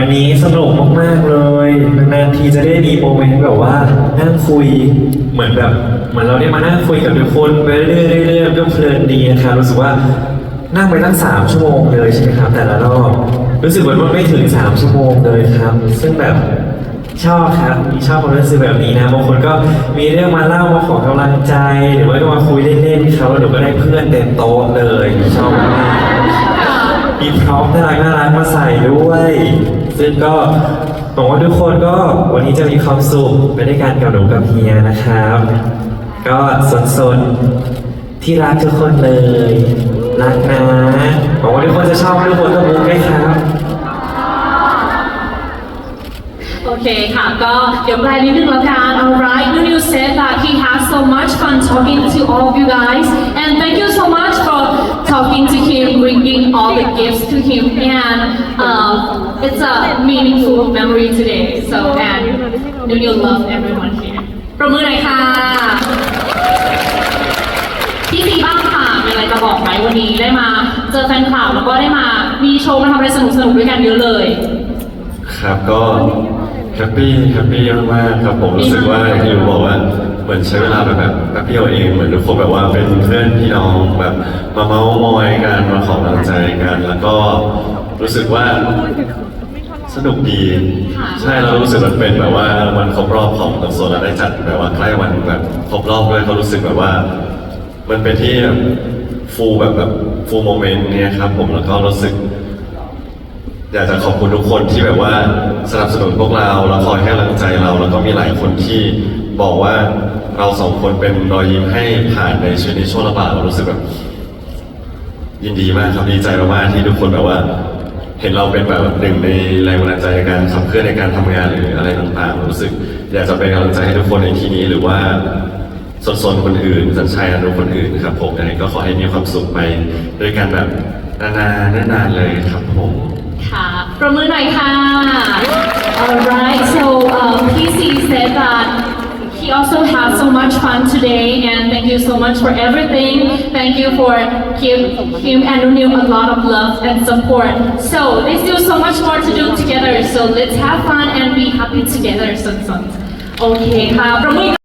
วันนี้สนุกมากๆเลยนานๆทีจะได้มีโมเมนต์แบบว่านั่งคุยเหมือนแบบเหมือนเราได้มานั่งคุยกับทุกคนไปเรื่อยๆเรื่อยๆก็เพลินดีนะครับรู้สึกว่านั่งไปตั้งสามชั่วโมงเลยใช่ไหมครับ แต่ละรอบรู้สึกเหมือนว่าไม่ถึงสามชั่วโมงเลยครับ ซึ่งแบบชอบครับมีชอบความรู้สึกแบบนี้นะบางคนก็มีเรื่องมาเล่ามาขอกำลังใจ หรือว่าก็มาคุยเล่นๆเขาแล้วเดี๋ยวก็ได้เพื่อนเต็มโต๊ะเลยชอบมาก มีพร้อมน่ารักน่ารักมาใส่ด้วย ซึ่งก็หวังว่าทุกคนก็วันนี้จะมีความสุขไปด้วยกันกับหนูกับเฮียนะครับ ก็สนๆที่รักทุกคนเลย รักนะหวังว่าทุกคนจะชอบทุกคนก็มุกด้วยครับโอเคค่ะก็เดี๋ยวแปลนิดนึงแล้วกัน alright Nunu said that he has so much fun talking to all of you guys and thank you so much talking to him bringing all the gifts to him and um, it's a meaningful memory today so and Nunu love everyone here ประมือหน่อยค่ะพี่ซีบ้างค่ะมีอะไรจะบอกไหมวันนี้ได้มา เจอแฟนคลับแล้วก็ได้มามีโชว์มาทำอะไรสนุกๆด้วยกันเยอะเลย ครับก็ แฮปปี้แฮปปี้มากๆครับผมรู้สึกว่าอย่างที่อยู่บอกว่าเหมือนใช้เวลาไปแบบแป๊บเดียวเองเหมือนทุกคนแบบว่าเป็นเพื่อนพี่น้องแบบมาเมาส์มอยกันมาขอกำลังใจกัน แล้วก็รู้สึกว่าสนุกดีค่ะใช่เรารู้สึกมันเป็นแบบว่าวันครบรอบของตังโซนแล้วได้จัดแบบว่าใกล้วันแบบครบรอบด้วยเขารู้สึกแบบว่า มันเป็นที่ฟูลแบบแบบฟูลโมเมนต์เนี่ยครับผมแล้วก็รู้สึก อยากจะขอบคุณทุกคนที่แบบว่าสนับสนุนพวกเราแล้วคอยให้กำลังใจเรา แล้วก็มีหลายคนที่บอกว่าเราสองคนเป็นรอยยิ้มให้ผ่านในชีวิตในช่วงระบาดเรารู้สึกแบบยินดีมากครับดีใจมากๆที่ทุกคนแบบว่า เห็นเราเป็นแบบหนึ่งในแรงบันดาลใจในการขับเคลื่อนในการทำงานหรืออะไรต่างๆรู้สึก อยากจะเป็นกำลังใจให้ทุกคนในที่นี้หรือว่าสนๆคนอื่นสัญชัยอนุคนอื่นครับผมยังไงก็ขอให้มีความสุขไปด้วยกันแบบนานๆนานๆเลยครับผม ค่ะประมือหน่อยค่ะ alright so um, PC said that he also had so much fun today and thank you so much for everything thank you for give him and Nunu a lot of love and support so there's still so much more to do together so let's have fun and be happy together สนๆโอเคค่ะประมือ